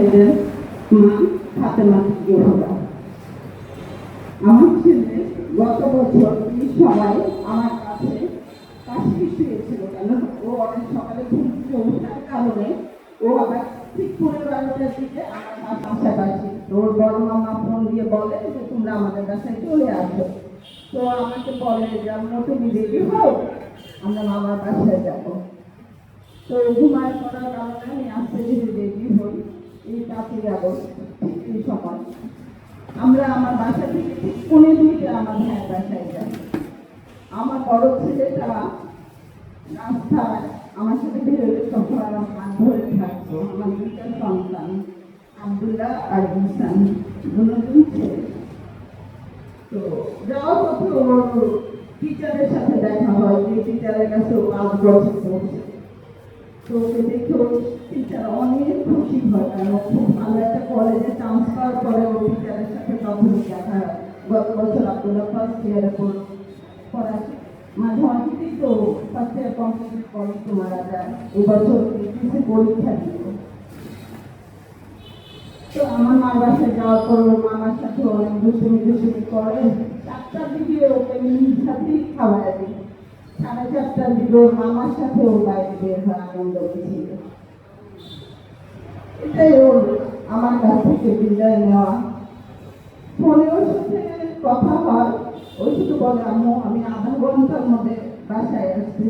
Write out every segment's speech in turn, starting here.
সাহেবের মা ফাতেমা ইহুদা আমার ছেলে গত বছর সময় আমার কাছে কাশি শুয়েছিল কেন ও অনেক সকালে ঘুম থেকে ওঠার কারণে ও আবার ঠিক পনেরো বারোটার দিকে আমার পাচ্ছি ওর বড় মামা ফোন দিয়ে বলে যে, তোমরা আমাদের বাসায় চলে আসো। তো আমাকে বলে যে, আমরা তুমি রেডি হও, আমরা মামার বাসায় যাব। তো ঘুমায় পড়ার কারণে আমি আস্তে ধীরে রেডি হই। পাঁচই আগস্ট এই সময়। আমরা আমার বাসা থেকে ঠিক পনেরো মিনিটে আমার ভাইয়ের বাসায় যাই। আমার বড় ছেলেটা রাস্তায় আমার সাথে বেরোলে তখন হাত ধরে থাকতো, আমার দুইটা সন্তান, আবদুল্লাহ আর ইসান দুজন ছেলে। তো যাওয়ার পথে ওর টিচারের সাথে দেখা হয়, যে টিচারের কাছে ও পাঁচ বছর পড়ছে তো ওকে দেখে ওর টিচার অনেক খুশি হয়, কারণ খুব ভালো একটা কলেজে পাওয়ার পরে ও টিচারের সাথে তখনই দেখা গত বছর আব্দুল্লাহ ফার্স্ট ইয়ারে পড়াচ্ছে। মাঝে মাঝেই তো ফার্স্ট ইয়ার কমপ্লিট করে তো মারা যায়। এবছর কিছু পরীক্ষা দিল। তো আমার মার বাসায় যাওয়ার পর ওর মামার সাথে অনেক দুষ্টুমি দুষ্টুমি করে। চারটার দিকে ওকে সাথেই খাওয়ায় দিই। সাড়ে চারটার দিকে ওর মামার সাথে ও বাইরে বের হয় আনন্দ ছিল এটাই ওর আমার কাছ থেকে বিদায় নেওয়া। ফোনে ওর সাথে কথা হয় ওই শুধু বলে, আম্মু, আমি আধা ঘণ্টার মধ্যে বাসায় আসছি।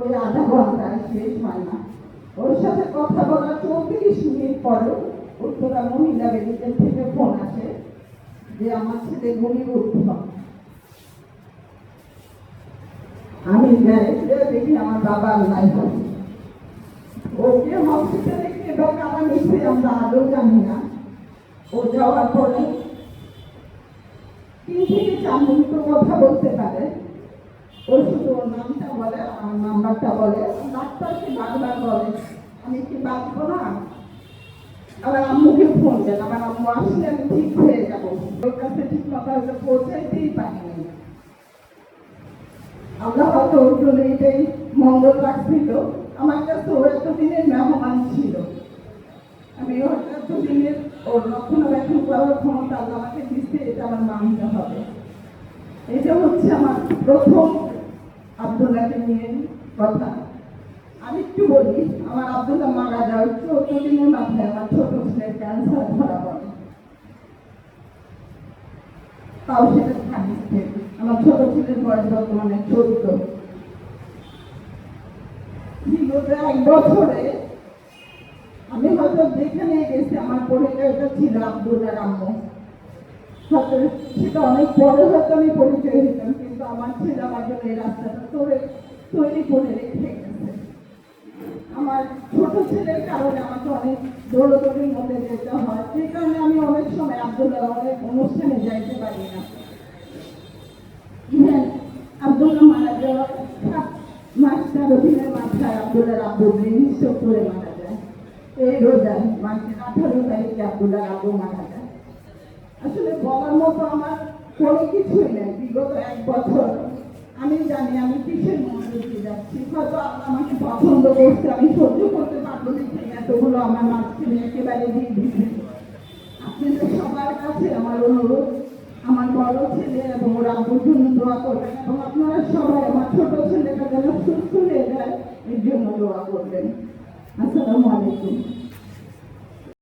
ওই আধা ঘণ্টা শেষ হয় না। ওর সাথে কথা বলা চৌত্রিশ মিনিট পরেও উত্তরা মহিলা মেডিকেল থেকে ফোন আসে যে আমার ছেলে গুলি উঠতে আমি দেখি আমার বাবা নাই। ওকে হসপিটালে কে ঢোকানো নিচ্ছে আমরা আদৌ জানি না। ও যাওয়ার পরে তিন থেকে চার মিনিট কথা বলতে পারে। ও শুধু ওর নামটা বলে, আমার নাম্বারটা বলে। ডাক্তারকে বারবার বলে, আমি কি বাঁচবো না? আবার আম্মুকে ফোন দেন আমার আম্মু আসলে আমি ঠিক হয়ে যাব। ওর কাছে ঠিক মতো পৌঁছাইতেই পারিনি। আমরা হয়তো ওর জন্য এটাই মঙ্গল লাগছিল আমার কাছে ওর ও এতদিনের মেহমান ছিল। আমি হয়তো এতদিনের ওর রক্ষণাবেক্ষণ করার ক্ষমতা আমাকে দিচ্ছে এটা আমার মানতে হবে। এটা হচ্ছে আমার প্রথম আব্দুল্লাহকে নিয়ে কথা। আমি একটু বলি, আমার আব্দুল্লাহ মারা যাওয়ার চোদ্দ দিনের মাথায় আমার ছোট ছেলের ক্যান্সার ধরা পড়ে। তাও সেটা আমার ছোট ছেলের বয়স বর্তমানে চোদ্দ। বিগত এক বছরে আমি হয়তো যেখানে গেছি, আমার পরিচয়টা ছিল আব্দুল্লাহ আম্মু হয়তো সেটা অনেক হয়তো আমি পরিচয় কিন্তু আমার ছেলে আমার জন্য এই রাস্তাটা তৈরি তৈরি করে রেখে গেছে। আমার ছোট ছেলের কারণে আমাকে অনেক দৌড়দৌড়ির মধ্যে যেতে হয়। সেই কারণে আমি অনেক সময় আব্দুল্লাহ অনেক অনুষ্ঠানে যাইতে পারি না হ্যাঁ আব্দুল্লাহ মারা যাওয়ার সাত মাস তেরো দিনের মাথায় আব্দুল্লাহ আব্বু নিঃস্ব করে মারা যায় এই রোজায় মাসের আঠারো তারিখে আব্দুল্লাহ আব্বু মারা যায় আসলে বলার মতো আমার কোনো কিছুই নেই। বিগত এক বছর আমি জানি আমি কিসের মধ্যে যাচ্ছি। হয়তো আমাকে পছন্দ করছে, আমি সহ্য করতে পারব এতগুলো আমার মাঝখানে একেবারে দিয়ে দিচ্ছে আপনাদের সবার কাছে আমার অনুরোধ, আমার বড় ছেলে এবং ওর আব্বুর জন্য দোয়া করবেন এবং আপনারা সবাই আমার ছোট ছেলেটা